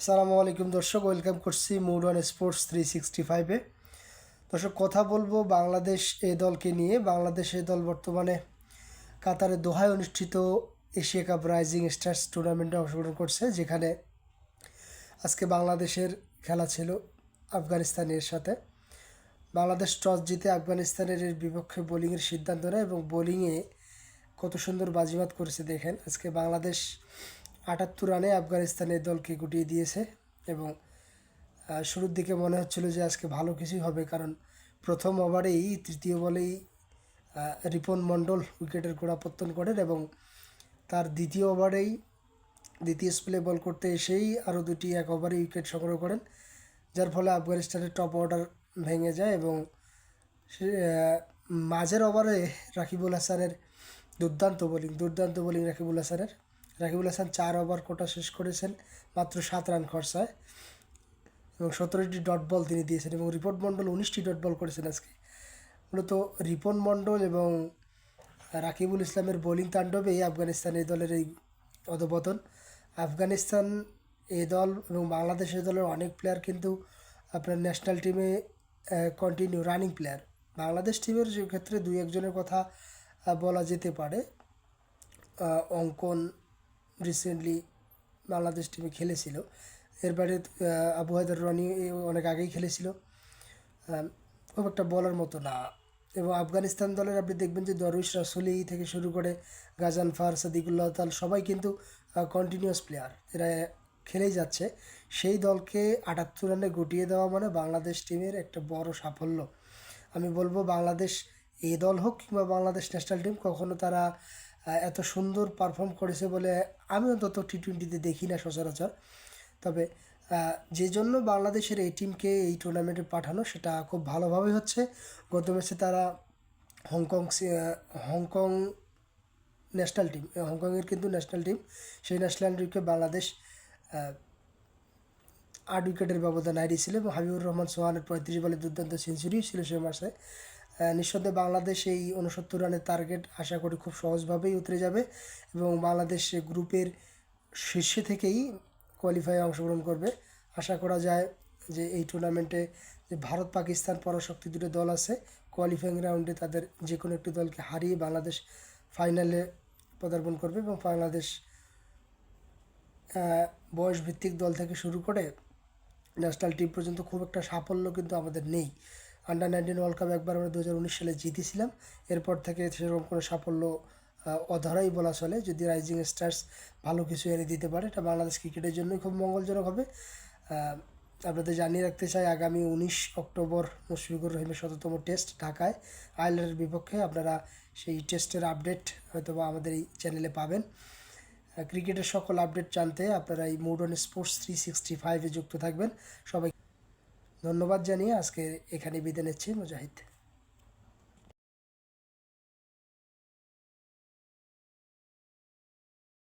আসসালামু আলাইকুম দর্শক, ওয়েলকাম করছি mood one sports three sixty ফাইভে দর্শক, কথা বলব বাংলাদেশ এ দলকে নিয়ে। বাংলাদেশ এ দল বর্তমানে কাতারে দোহায় অনুষ্ঠিত এশিয়া কাপ রাইজিং স্টার্স টুর্নামেন্টে অংশগ্রহণ করছে, যেখানে আজকে বাংলাদেশের খেলা ছিল আফগানিস্তানের সাথে। বাংলাদেশ টস জিতে আফগানিস্তানের বিপক্ষে বোলিংয়ের সিদ্ধান্ত নেয় এবং বোলিংয়ে কত সুন্দর বাজিমাত করেছে দেখেন। আজকে বাংলাদেশ আটাত্তর রানে আফগানিস্তানের দলকে গুটিয়ে দিয়েছে এবং শুরুর দিকে মনে হচ্ছিল যে আজকে ভালো কিছুই হবে কারণ প্রথম ওভারেই তৃতীয় বলেই রিপন মণ্ডল উইকেটের গোড়াপত্তন করেন এবং তার দ্বিতীয় ওভারেই, দ্বিতীয় স্পেলে বল করতে এসেই আরও দুটি এক ওভারে উইকেট সংগ্রহ করেন, যার ফলে আফগানিস্তানের টপ অর্ডার ভেঙে যায় এবং মাঝের ওভারে রাকিবুল হাসানের দুর্দান্ত বোলিং দুর্দান্ত বোলিং রাকিবুল হাসানের। রাকিবুল হাসান চার ওভার কোটা শেষ করেছেন, মাত্র সাত রান খরচায়। এবং সতেরোটি ডট বল তিনি দিয়েছেন এবং রিপোর্ট মণ্ডল উনিশটি ডট বল করেছেন আজকে। মূলত রিপন মণ্ডল এবং রাকিবুল ইসলামের বোলিং তাণ্ডবে আফগানিস্তান এই দলের এই অধপতন। আফগানিস্তান এ দল এবং বাংলাদেশ এ দলের অনেক প্লেয়ার কিন্তু আপনার ন্যাশনাল টিমে কন্টিনিউ রানিং প্লেয়ার বাংলাদেশ টিমের যে ক্ষেত্রে দুই একজনের কথা বলা যেতে পারে। অঙ্কন রিসেন্টলি বাংলাদেশ টিমে খেলেছিল। এর বাইরে আহ, আবু হায়দার রনি অনেক আগেই খেলেছিল। খুব একটা বলার মতো না। এবং আফগানিস্তান দলের আপনি দেখবেন যে দরুইশ রাসুলি থেকে শুরু করে গাজান ফার সাদিকুল্লাহ তাল সবাই কিন্তু কন্টিনিউয়াস প্লেয়ার এরা খেলেই যাচ্ছে। সেই দলকে আটাত্তর রানে গুটিয়ে দেওয়া মানে বাংলাদেশ টিমের একটা বড় সাফল্য। আমি বলব বাংলাদেশ এ দল হোক কিংবা বাংলাদেশ ন্যাশনাল টিম কখনো তারা এত সুন্দর পারফর্ম করেছে বলে আমি অন্তত টি টোয়েন্টিতে দেখি না সচরাচর। তবে যে জন্য বাংলাদেশের এই টিমকে এই টুর্নামেন্টে পাঠানো সেটা খুব ভালোভাবেই হচ্ছে। গত ম্যাচে তারা হংকং হংকং ন্যাশনাল টিম হংকংয়ের কিন্তু ন্যাশনাল টিম সেই ন্যাশনাল টিমকে বাংলাদেশ আট উইকেটের ব্যবধান হারিয়েছিল এবং হাবিবুর রহমান সোহানের পঁয়ত্রিশ বলে দুর্দান্ত সেঞ্চুরি ছিল সে মাসে নিঃসন্দেহে বাংলাদেশ এই উনসত্তর রানের টার্গেট আশা করি খুব সহজভাবেই উতরে যাবে এবং বাংলাদেশ গ্রুপের শীর্ষে থেকেই কোয়ালিফাই অংশগ্রহণ করবে। আশা করা যায় যে এই টুর্নামেন্টে যে ভারত পাকিস্তান পরাশক্তি দুটো দল আছে কোয়ালিফাইং রাউন্ডে তাদের যে কোনো একটি দলকে হারিয়ে বাংলাদেশ ফাইনালে পদার্পণ করবে এবং বাংলাদেশ বয়সভিত্তিক দল থেকে শুরু করে ন্যাশনাল টিম পর্যন্ত খুব একটা সাফল্য কিন্তু আমাদের নেই। আন্ডার নাইনটিন ওয়ার্ল্ড কাপ একবার আমরা দু হাজার উনিশ সালে জিতেছিলাম। এরপর থেকে সেরকম কোনো সাফল্য অধরাই বলা চলে। যদি রাইজিং স্টার্স ভালো কিছু এনে দিতে পারে, এটা বাংলাদেশ ক্রিকেটের জন্যই খুব মঙ্গলজনক হবে। আপনাদের জানিয়ে রাখতে চাই, আগামী উনিশ অক্টোবর মুশফিকুর রহিমের শততম টেস্ট ঢাকায়। আয়ারল্যান্ডের বিপক্ষে আপনারা সেই টেস্টের আপডেট হয়তো বা আমাদের এই চ্যানেলে পাবেন। ক্রিকেটের সকল আপডেট জানতে আপনারা এই মোডন স্পোর্টস থ্রি সিক্সটি ফাইভে যুক্ত থাকবেন। সবাই ধন্যবাদ জানিয়ে আজকে এখানে বিদায় নিচ্ছি মুজাহিদ।